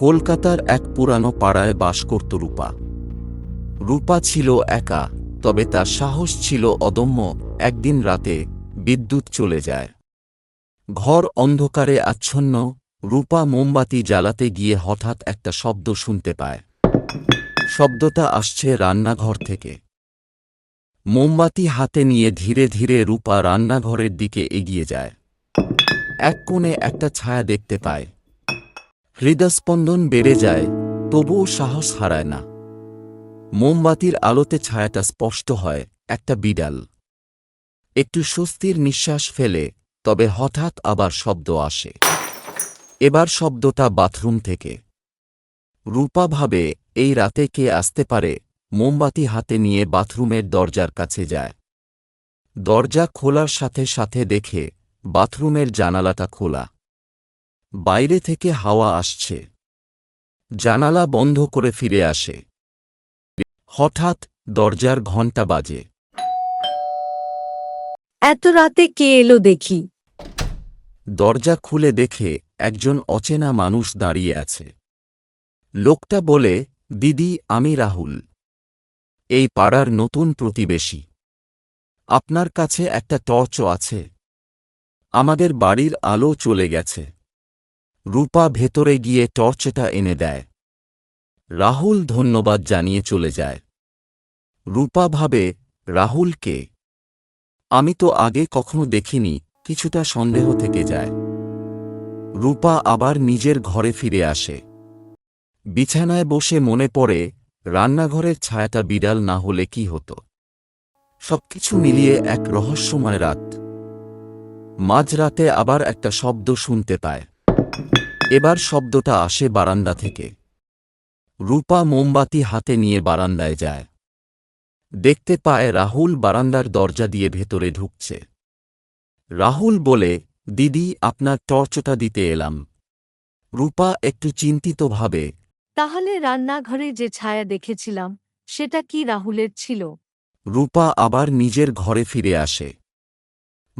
কলকাতার এক পুরানো পাড়ায় বাস করত রূপা। রূপা ছিল একা, তবে তার সাহস ছিল অদম্য, একদিন রাতে বিদ্যুৎ চলে যায়। ঘর অন্ধকারে আচ্ছন্ন, রূপা মোমবাতি জ্বালাতে গিয়ে হঠাৎ একটা শব্দ শুনতে পায়। শব্দটা আসছে রান্নাঘর থেকে। মোমবাতি হাতে নিয়ে ধীরে ধীরে রূপা রান্নাঘরের দিকে এগিয়ে যায়। এক কোণে একটা ছায়া দেখতে পায়। হৃদস্পন্দন বেড়ে যায়, তবুও সাহস হারায় না। মোমবাতির আলোতে ছায়াটা স্পষ্ট হয়, একটা বিড়াল। একটু স্বস্তির নিঃশ্বাস ফেলে, তবে হঠাৎ আবার শব্দ আসে। এবার শব্দটা বাথরুম থেকে। রূপা ভাবে, এই রাতে কে আসতে পারে? মোমবাতি হাতে নিয়ে বাথরুমের দরজার কাছে যায়। দরজা খোলার সাথে সাথে দেখে, বাথরুমের জানালাটা খোলা। বাইরে থেকে হাওয়া আসছে। জানালা বন্ধ করে ফিরে আসে। হঠাৎ দরজার ঘণ্টা বাজে। এত রাতে কে এলো দেখি। দরজা খুলে দেখে একজন অচেনা মানুষ দাঁড়িয়ে আছে। লোকটা বলে দিদি আমি রাহুল। এই পাড়ার নতুন প্রতিবেশী। আপনার কাছে একটা টর্চও আছে। আমাদের বাড়ির আলো চলে গেছে। রূপা ভেতরে গিয়ে টর্চটা এনে দেয়। রাহুল ধন্যবাদ জানিয়ে চলে যায়। রূপা ভাবে, রাহুল কে? আমি তো আগে কখনো দেখিনি, কিছুটা সন্দেহ থেকে যায়। রূপা আবার নিজের ঘরে ফিরে আসে। বিছানায় বসে মনে পড়ে, রান্নাঘরের ছায়াটা বিড়াল না হলে কি হতো? সবকিছু মিলিয়ে এক রহস্যময় রাত। মাঝরাতে আবার একটা শব্দ শুনতে পায়। এবার শব্দটা আসে বারান্দা থেকে। রূপা মোমবাতি হাতে নিয়ে বারান্দায় যায়। দেখতে পায় রাহুল বারান্দার দরজা দিয়ে ভেতরে ঢুকছে। রাহুল বলে দিদি আপনার টর্চটা দিতে এলাম। রূপা একটু চিন্তিত ভাবে তাহলে রান্নাঘরে যে ছায়া দেখেছিলাম সেটা কি রাহুলের ছিল? রূপা আবার নিজের ঘরে ফিরে আসে।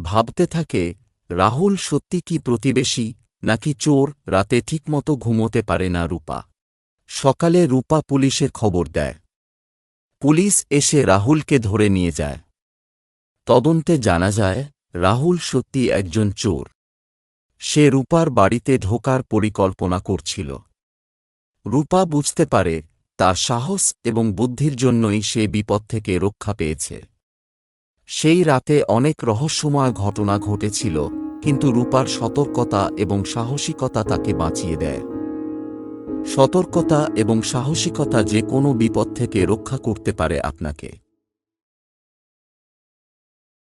ভাবতে থাকে রাহুল সত্যি কি প্রতিবেশী? নাকি চোর রাতে ঠিকমতো ঘুমোতে পারে না রূপা। সকালে রূপা পুলিশে খবর দেয়। পুলিশ এসে রাহুলকে ধরে নিয়ে যায়। তদন্তে জানা যায়, রাহুল সত্যি একজন চোর। সে রূপার বাড়িতে ঢোকার পরিকল্পনা করছিল। রূপা বুঝতে পারে, তার সাহস এবং বুদ্ধির জন্যই সে বিপদ থেকে রক্ষা পেয়েছে। সেই রাতে অনেক রহস্যময় ঘটনা ঘটেছিল কিন্তু রূপার সতর্কতা এবং সাহসিকতা তাকে বাঁচিয়ে দেয়। সতর্কতা এবং সাহসিকতা যে কোনো বিপদ থেকে রক্ষা করতে পারে আপনাকে।